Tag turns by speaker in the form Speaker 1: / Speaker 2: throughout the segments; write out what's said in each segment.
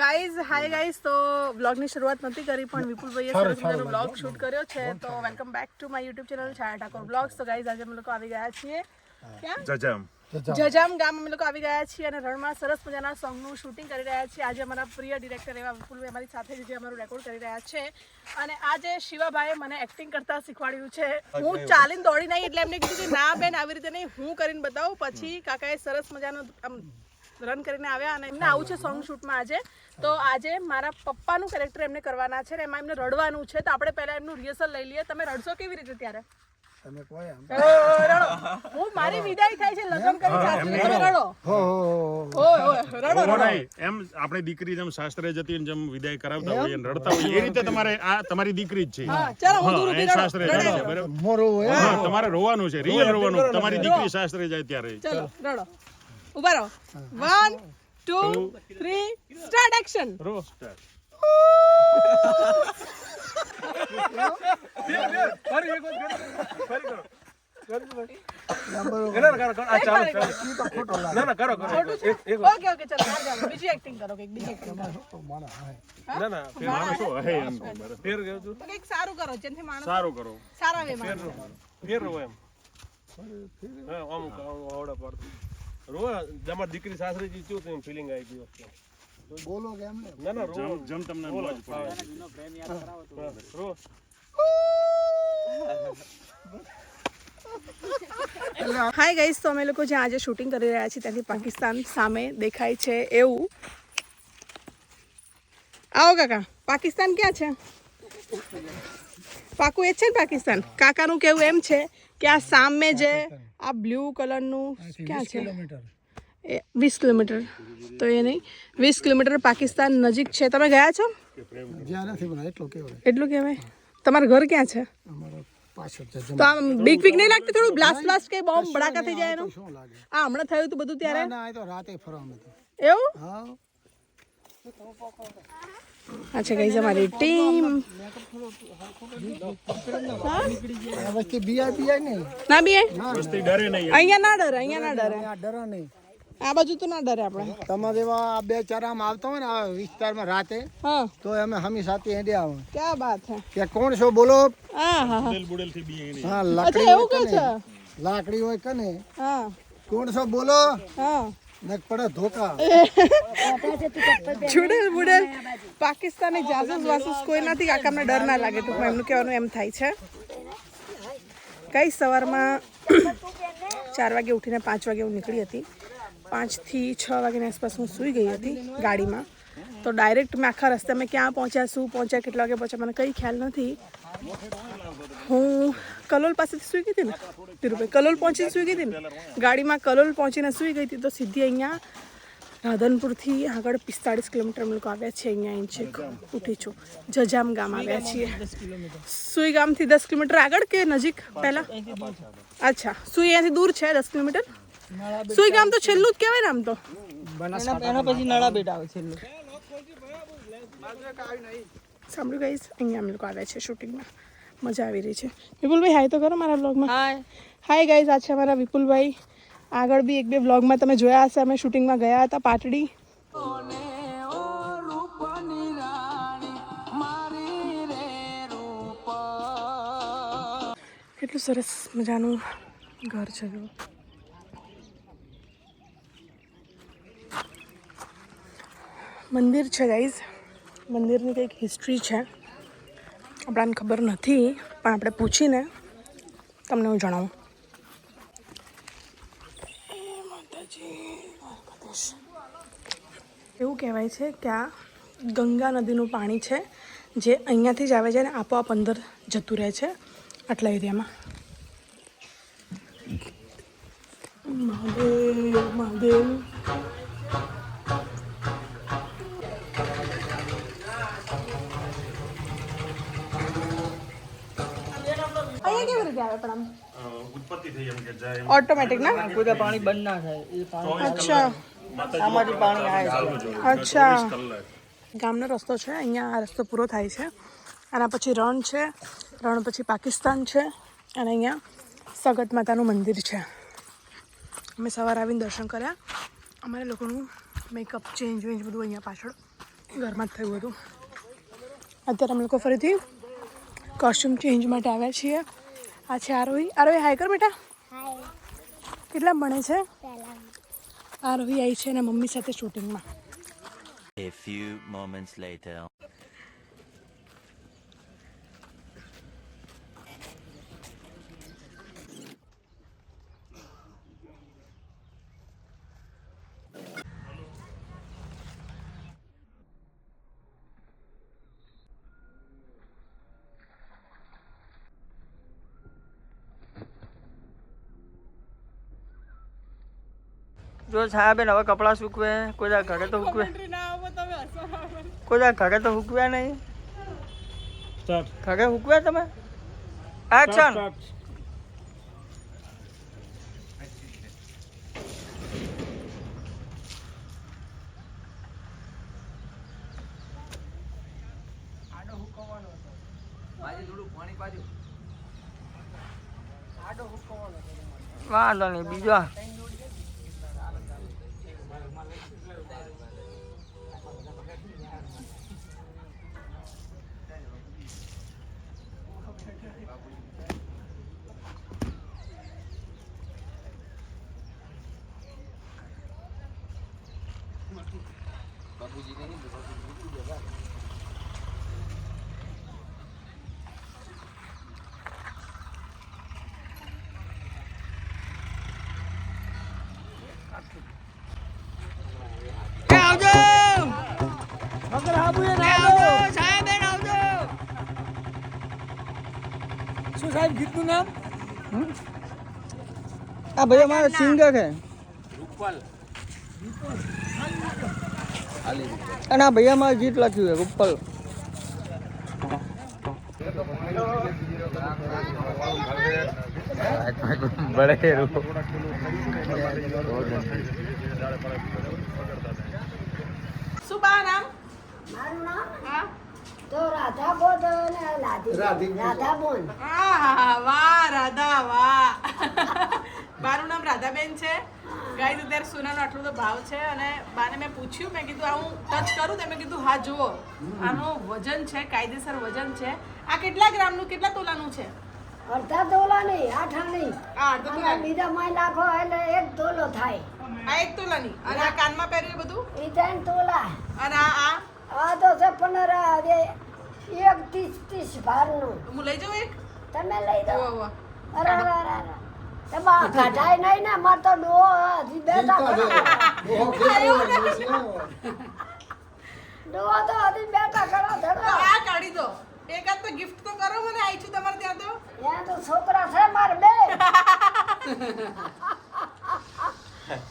Speaker 1: Guys hi guys તો બ્લોગની શરૂઆત નથી કરી પણ વિપુલભાઈએ સરસ મજાનો બ્લોગ શૂટ કર્યો છે. તો welcome back to my YouTube channel Chhaya Thakor vlogs તો ગાઈઝ આજે અમે લોકો આવી ગયા છીએ
Speaker 2: જજામ.
Speaker 1: જજામ. ગામ અમે લોકો આવી ગયા છીએ અને રણમાં સરસ મજાના સોંગનું શૂટિંગ કરી રહ્યા છીએ. આજે અમારા પ્રિય ડિરેક્ટર એવા વિપુલભાઈ અમારી સાથે જે અમારું રેકોર્ડ કરી રહ્યા છે. અને આજે શિવાભાઈએ મને એક્ટિંગ કરતા શીખવાડ્યું છે. હું ચાલીને દોડી નહીં એટલે એમને કીધું કે ના બેન આવી રીતે નહીં હું કરીને બતાવું. પછી કાકાએ સરસ મજાનો આમ રન કરીને આવ્યા અને એમને આવું છે સોંગ શૂટમાં આજે. તો આજે મારા પપ્પાનું કેરેક્ટર એમને કરવાના છે એમાં એમને રડવાનું છે. તો આપણે પહેલા એમનું રિહર્સલ લઈ લઈએ. તમે રડશો કેવી રીતે ત્યારે?
Speaker 3: તમે કોઈ આમ.
Speaker 1: ઓ, રડો. હું મારી વિદાય થાય છે લગ્ન કરી સાસરે તમે રડો.
Speaker 3: હો હો
Speaker 1: ઓય ઓય રડો
Speaker 2: ઓહો
Speaker 1: રડો.
Speaker 2: નહીં એમ આપણે દીકરી જેમ શાસ્ત્રે જતી ને જેમ વિદાય કરાવતા હોઈએ ને રડતા એ રીતે તમારે આ તમારી દીકરી જ છે. એ
Speaker 1: રડો.
Speaker 2: બરાબર? તમારે રોવાનું છે રિયલ રોવાનું. તમારી દીકરી શાસ્ત્રે જાય ત્યારે.
Speaker 1: ચલો રડો. ઊભા રહો one two three start action
Speaker 2: row સ્ટાર
Speaker 1: ઓકે ઓકે ચલો હાલ જાઓ. બીજી એક્ટિંગ કરો કંઈક બીજી એક્ટિંગ કરો
Speaker 2: માણસો હે એમ બરાબર.
Speaker 1: તો કંઈક સારું કરો વે માં
Speaker 4: દીકરી સાસરી જીત્યું તો ફિલિંગ આવી ગયું
Speaker 3: બોલો કે એમને
Speaker 4: ના? ના રો
Speaker 2: જેમ જેમ તમને મોજ પડે.
Speaker 4: રો
Speaker 1: હાય ગાઈસ તો. અમે લોકો જ્યાં આજે શૂટિંગ કરી રહ્યા છીએ ત્યાંથી પાકિસ્તાન સામે દેખાય છે એવું. આવો કાકા પાકિસ્તાન ક્યાં છે? પાકું એ છે ને પાકિસ્તાન? કાકાનું કેવું એમ છે કે આ સામે જે આ બ્લુ કલરનું ક્યાં છે? એ વીસ કિલોમીટર. તો એ નહીં. વીસ કિલોમીટર પાકિસ્તાન નજીક છે. તમે ગયા છો?
Speaker 3: એટલો
Speaker 1: કહેવાય. તમારું ઘર ક્યાં છે? તો આમ બીક બીક નહીં લાગતી થોડું? બ્લાસ્ટ બ્લાસ્ટ કે બોમ્બ ભડાકા થઈ જાય એનું?
Speaker 3: શું
Speaker 1: હમણાં થયું હતું બધું ત્યારે?
Speaker 3: રાતે ફરવાનું
Speaker 1: એવું?
Speaker 3: હા.
Speaker 1: અચ્છા ગઈ અમારી ટીમ ના બી
Speaker 2: ડરે
Speaker 1: અહીંયા ના ડરે અહીંયા ના ડરે
Speaker 3: ડરો નહીં
Speaker 1: આ બાજુ તો ના ડરે આપણે
Speaker 3: તમારે એવા આ બે ચાર આમ આવતા હોય ને આ વિસ્તારમાં રાતે
Speaker 1: હા
Speaker 3: તો અમે હમી સાથે હેડે આવો.
Speaker 1: ક્યાં વાત હે
Speaker 3: કે કોણ છો બોલો?
Speaker 1: હા હા હા
Speaker 3: લાકડી
Speaker 1: એવું
Speaker 3: હોય કને લાકડી હોય કને
Speaker 1: હા
Speaker 3: કોણ છો બોલો?
Speaker 1: હા
Speaker 3: ને પડે ધોકા.
Speaker 1: ચુડેલ બુડેલ પાકિસ્તાની જાસૂસ વાસૂસ કોઈ નથી કાકામને ડર ના લાગે ટૂંકમાં એમનું કહેવાનું એમ થાય છે. કઈ સવારમાં ચાર વાગે ઉઠીને પાંચ વાગે હું નીકળી હતી. પાંચથી છ વાગ્યાની આસપાસ હું સૂઈ ગઈ હતી ગાડીમાં. તો ડાયરેક્ટ મેં આખા રસ્તે મેં ક્યાં પહોંચ્યા શું પહોંચ્યા કેટલા વાગે પહોંચ્યા મને કંઈ ખ્યાલ નથી. હું કલોલ પાસેથી સૂઈ ગઈ હતી ને? ધીરુભાઈ, કલોલ પહોંચીને સૂઈ ગઈ હતી ને? ગાડીમાં કલોલ પહોંચીને સૂઈ ગઈ હતી તો સીધી અહીંયા રાધનપુરથી આગળ પિસ્તાળીસ કિલોમીટર અમે લોકો આવ્યા છીએ અહીંયા ઇંચેક ઉઠી છું. જજામ ગામ આવ્યા છીએ. સુઈ ગામથી દસ કિલોમીટર આગળ કે નજીક? પહેલા? અચ્છા, સુઈ અહીંયાથી દૂર છે દસ કિલોમીટર? સુઈ ગામ તો છેલ્લું જ કહેવાય ને આમ તો.
Speaker 5: એના પછી નળા બેટા આવે છેલ્લું.
Speaker 1: સાંભળ્યું ગાઈઝ અહીંયા અમે લોકો આવ્યા છે શૂટિંગમાં મજા આવી રહી છે. વિપુલભાઈ હાય તો કરો મારા બ્લોગમાં
Speaker 5: હાય
Speaker 1: હાય ગાઈઝ આ છે અમારા વિપુલભાઈ. આગળ બી એક બે બ્લોગમાં તમે જોયા હશે. અમે શૂટિંગમાં ગયા હતા પાટડી. કેટલું સરસ મજાનું ઘર છે જો. મંદિર છે ગાઈઝ મંદિરની કંઈક હિસ્ટ્રી છે. આપણાને ખબર નથી, પણ આપણે પૂછીને તમને હું જણાવું. એવું કહેવાય છે કે આ ગંગા નદીનું પાણી છે, જે અહીંયાથી જ આવે છે અને આપોઆપ અંદર જતું રહે છે આટલા એરિયામાં. મહાદેવ મહાદેવ. કેવી રીતે આવે પણ આમ?
Speaker 2: ઉત્પત્તિ થઈ એમ કે જાય
Speaker 1: ઓટોમેટિક ના?
Speaker 5: કોઈ પાણી બંધ ના થાય. એ પાણી
Speaker 1: અચ્છા.
Speaker 5: આમાંથી પાણી આવે છે.
Speaker 1: અચ્છા. ગામનો રસ્તો છે અહીંયા આ રસ્તો પૂરો થાય છે. આના પછી રણ છે રણ પછી પાકિસ્તાન છે અને અહીંયા સગત માતાનું મંદિર છે. અમે સવારે આવીને દર્શન કર્યા. અમારે લોકોનું મેકઅપ ચેન્જ વેન્જ બધું અહીંયા પાછળ ઘરમાં જ થયું હતું. અત્યારે અમે લોકો ફરીથી કોસ્ટ્યુમ ચેન્જ માટે આવ્યા છીએ. આ છે આરોહી આરોહી હાય કર બેટા. કેટલા ભણે છે? આરોહી આવી છે અને મમ્મી સાથે શૂટિંગમાં
Speaker 6: A few moments later.
Speaker 5: જો છાયાબેન હવે કપડાં સૂકવે. કોઈ દા ઘરે તો સૂકવે. કોઈ ઘરે તો સૂકવે નહીં. ઘરે સૂકવે તમે? એક્શન વાંધો નહીં બીજો શું સાહેબ ગીતનું નામ આ ભાઈ અમારા સિંગર છે. અને આ ભૈયા મારે ગીત લખ્યું છે ઉપર
Speaker 1: શું બા નામ?
Speaker 7: મારું નામ?
Speaker 1: હા.
Speaker 7: તો રાધા બોધ અને લાધી રાધા બોન
Speaker 1: આહા, વાહ રાધા વાહ. મારું નામ રાધાબેન છે. ગાઈઝ અત્યારે સોનાનો આટલો બધો ભાવ છે અને બાને મેં પૂછ્યું મેં કીધું હું ટચ કરું? તો મેં કીધું હા જુઓ આનું વજન છે કાયદેસર વજન છે. આ કેટલા ગ્રામનું કેટલા તોલાનું છે?
Speaker 7: અડધા તોલા નહીં આઠા નહીં.
Speaker 1: આ અડધો
Speaker 7: અને બીજા માં નાખો એટલે એક તોલો થાય.
Speaker 1: આ એક તોલા નહીં અને આ કાનમાં પહેર્યું બધું?
Speaker 7: એ ત્રણ તોલા.
Speaker 1: અને આ આ?
Speaker 7: આ તો છે પંદર એક ત્રીસ ત્રીસ ભારનું.
Speaker 1: હું લઈ જાઉં એક?
Speaker 7: તમે લઈ
Speaker 1: ઓહો.
Speaker 7: અરે અરે અરે. કાઢાય નહીં ને મારે તો ડો હજી બેઠા કરો. તો હજી બેઠા કરો ધડો
Speaker 1: આ કાઢી દો. એકાદ તો ગિફ્ટ તો કરો મને આવી છું તમારે ત્યાં તો.
Speaker 7: ત્યાં તો છોકરા છે મારે બે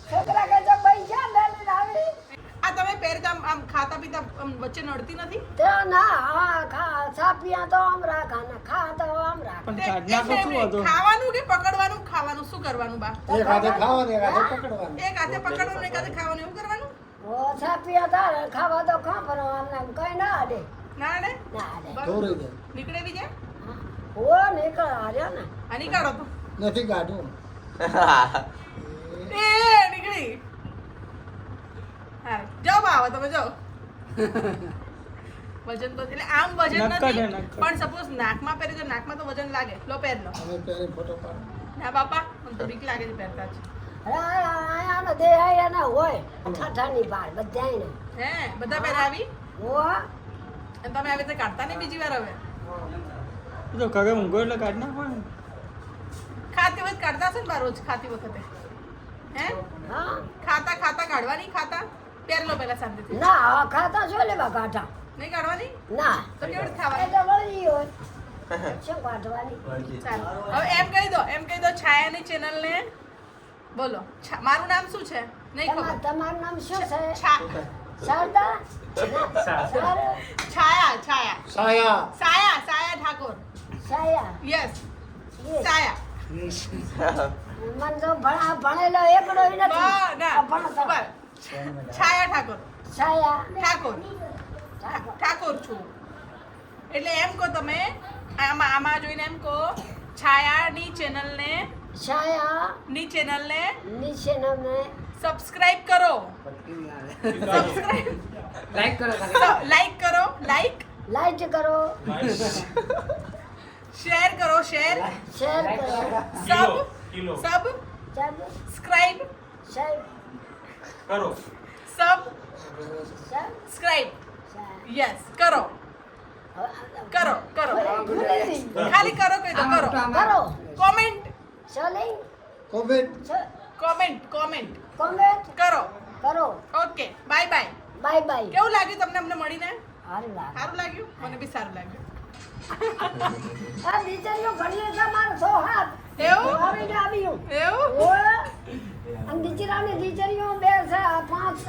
Speaker 7: છોકરા કે જો પૈસા લઈને આવી
Speaker 1: આ તમે પહેરતા આમ- આમ ખાતા પીતા આમ વચ્ચે નડતી નથી?
Speaker 7: તે ના આ ખા સાપિયા તો આમ રાખા ને ખા તો આમ રાખા
Speaker 5: પણ
Speaker 1: ચાડના
Speaker 5: કાઢના શું હતો?
Speaker 1: ખાવાનું કે પકડવાનું? ખાવાનું શું કરવાનું બા?
Speaker 3: એક હાથે ખાવાનું એક હાથે પકડવાનું.
Speaker 1: એક હાથે પકડવાનું એક હાથે ખાવાનું એવું કરવાનું?
Speaker 7: ઓ સાપિયા તાર ખાવા તો ખા પણ આમને આમ કઈ ના અડે
Speaker 1: ના ને
Speaker 7: ના અડે
Speaker 3: દોરી દે
Speaker 1: નીકળે બી જાય
Speaker 7: ઓ નીકળ આર્યા ને.
Speaker 1: આ નીકળો તો.
Speaker 3: નથી કાઢું
Speaker 1: એ નીકળી. હા જાઓ બા તમે જાઓ. વજન તો એટલે આમ વજન નથી પણ સપોઝ નાકમાં પહેરે તો નાકમાં તો વજન લાગે. લો પહેર લો.
Speaker 3: હવે પહેરે ફોટો પાડ.
Speaker 1: ના બાપા મને તો બીક લાગે છે પહેરતા જ.
Speaker 7: આયાનો દેહ આયાના હોય ઠાઠાની બાર બધાયને.
Speaker 1: હે બધા પહેરાવી?
Speaker 7: ઓ
Speaker 1: અને તમે આવી રીતે કાઢતા નહીં બીજી વાર હવે?
Speaker 5: તો ઘરે ઊંઘો એટલે કાઢ નાખો ને.
Speaker 1: ખાતી વખત કાઢતા છે ને રોજ? ખાતી વખતે? હે?
Speaker 7: હા.
Speaker 1: ખાતા ખાતા કાઢવાની ખાતા? પહેર લો પહેલા શાંતિથી.
Speaker 7: ના આ ખાતા શું લેવા કાઢા
Speaker 1: નહીં કાઢવાની?
Speaker 7: ના.
Speaker 1: તો કેવી રીતે
Speaker 7: એ
Speaker 1: ખાવાની
Speaker 7: તો વળી હોય. શું કાઢવાની?
Speaker 1: ચાલો. હવે એમ કહી દો એમ કહી દો છાયાની ચેનલને બોલો મારું નામ શું છે? નહીં
Speaker 7: તમાર
Speaker 1: ખબર.
Speaker 7: તમારું નામ શું છે શારદા? છાયા
Speaker 1: છાયા છાયા.
Speaker 3: સાયા.
Speaker 1: સાયા સાયા ઠાકોર.
Speaker 7: છાયા
Speaker 1: યસ.
Speaker 7: છાયા
Speaker 1: સાયા.
Speaker 7: મન તો ભણા ભણેલો એકડો નથી.
Speaker 1: ના. છાયા ઠાકોર.
Speaker 7: સાયા
Speaker 1: ઠાકોર.
Speaker 7: ઠાકોર.
Speaker 1: છું. એટલે એમ કહો તમે આમાં આમાં જોઈને એમ કહો છાયાની ચેનલને
Speaker 7: છાયા.
Speaker 1: ની ચેનલને
Speaker 7: નીચે નામે
Speaker 1: સબસ્ક્રાઇબ કરો. સબસ્ક્રાઇબ લાઈક કરો લાઈક કરો. લાઈક.
Speaker 7: લાઈક કરો.
Speaker 1: શેર કરો શેર.
Speaker 7: શેર કરો.
Speaker 1: સબ સબ
Speaker 7: સબ
Speaker 1: સ્ક્રાઇબ
Speaker 7: સબ
Speaker 4: કરો.
Speaker 1: સબ
Speaker 7: સબ
Speaker 1: સ્ક્રાઇબ યસ કરો. કરો કરો. ખાલી કરો દો કરો.
Speaker 7: કરો
Speaker 1: comment
Speaker 3: comment
Speaker 1: comment comment
Speaker 7: comment
Speaker 1: કરો.
Speaker 7: કરો.
Speaker 1: Okay bye bye
Speaker 7: bye bye
Speaker 1: કેવું લાગ્યું તમને અમને મળીને? સારું લાગ્યું. મને બી સારું લાગ્યું.
Speaker 7: આ ભણીએ છે મારો સો હાથ
Speaker 1: એવું?
Speaker 7: આવીને આવ્યું
Speaker 1: એવું?
Speaker 7: અને દીકરાની દીકરીઓ બે છે પાંચ.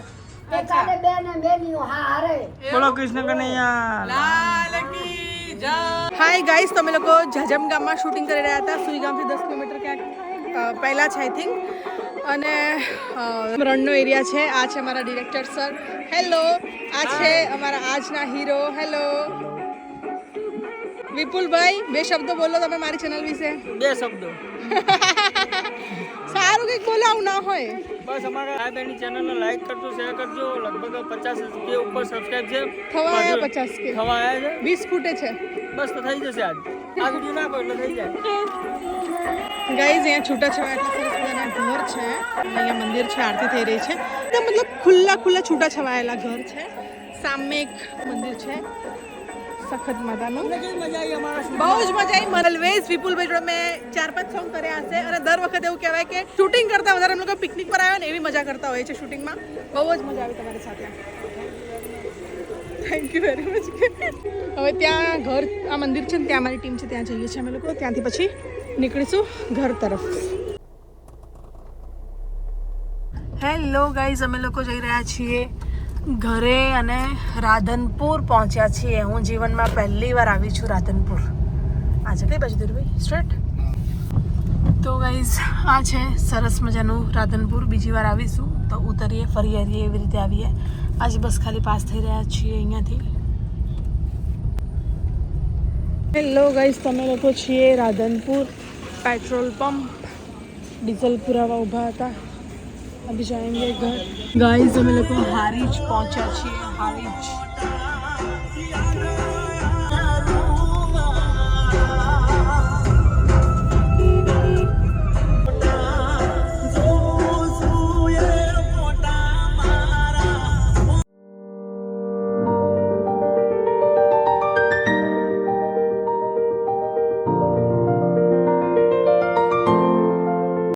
Speaker 7: એકાદે બે ને બેનીઓ હા હારે.
Speaker 5: બોલો કૃષ્ણ કનૈયા
Speaker 1: લાલ કી જય. હાય ગાઈસ તમે લોકો જજમ ગામમાં શૂટિંગ કરી રહ્યા હતા. સુઈ ગામથી દસ કિલોમીટર ક્યાંક પહેલા છે આઈ થિંક અને રણનો એરિયા છે. આ છે અમારા ડિરેક્ટર સર હેલો આ છે અમારા આજના હીરો હેલો વિપુલભાઈ બે શબ્દો બોલો તમે મારી ચેનલ વિશે.
Speaker 5: બે શબ્દો.
Speaker 1: સારું કંઈક બોલાવું ના હોય.
Speaker 5: બસ અમારા આ બેની ચેનલને લાઈક કરજો શેર કરજો. લગભગ પચાસ કે ઉપર સબસ્ક્રાઇબ છે.
Speaker 1: થવા આવ્યા પચાસ કે.
Speaker 5: થવા આવ્યા છે.
Speaker 1: વીસ ફૂટે છે.
Speaker 5: બસ તો થઈ જશે આજ. આ વીડિયો નાખો એટલે થઈ જાય.
Speaker 1: ગાઈઝ અહીંયા છૂટા છવાયા એટલા સરસ મજાના ઘર છે. અહીંયા મંદિર છે આરતી થઈ રહી છે. મતલબ ખુલ્લા ખુલ્લા છૂટા છવાયેલા ઘર છે. સામે એક મંદિર છે. સખત
Speaker 5: મજાનું
Speaker 1: બહુ જ મજા આવી. ઓલવેઝ વિપુલભાઈ જોડે મેં ચાર પાંચ સોંગ કર્યા હશે અને દર વખતે એવું કહેવાય કે શૂટિંગ કરતા વધારે અમે લોકો પિકનિક પર આવ્યા ને એવી મજા કરતા હોય છે શૂટિંગમાં બહુ જ મજા આવી તમારી સાથે. થેન્ક યુ વેરી મચ હવે ત્યાં ઘર આ મંદિર છે ને ત્યાં અમારી ટીમ છે ત્યાં જઈએ છીએ અમે લોકો. ત્યાંથી પછી નીકળીશું ઘર તરફ. હેલો ગાઈઝ અમે લોકો જઈ રહ્યા છીએ ઘરે અને રાધનપુર પહોંચ્યા છીએ. હું જીવનમાં પહેલી વાર આવી છું રાધનપુર. આજે કઈ બાજુ ધીરુભાઈ સ્ટ્રેટ? તો ગાઈઝ આ છે સરસ મજાનું રાધનપુર. બીજી વાર આવીશું. તો ઉતરીએ, ફરી હરીએ એવી રીતે આવીએ. આજે બસ ખાલી પાસ થઈ રહ્યા છીએ અહીંયાથી. હેલો ગાઈઝ તમે લોકો છીએ રાધનપુર. પેટ્રોલ પંપ ડીઝલ પુરાવા ઊભા હતા. अभी जाएंगे घर गाइस हमें लोग हारिज पहुंचा છીએ हारिજ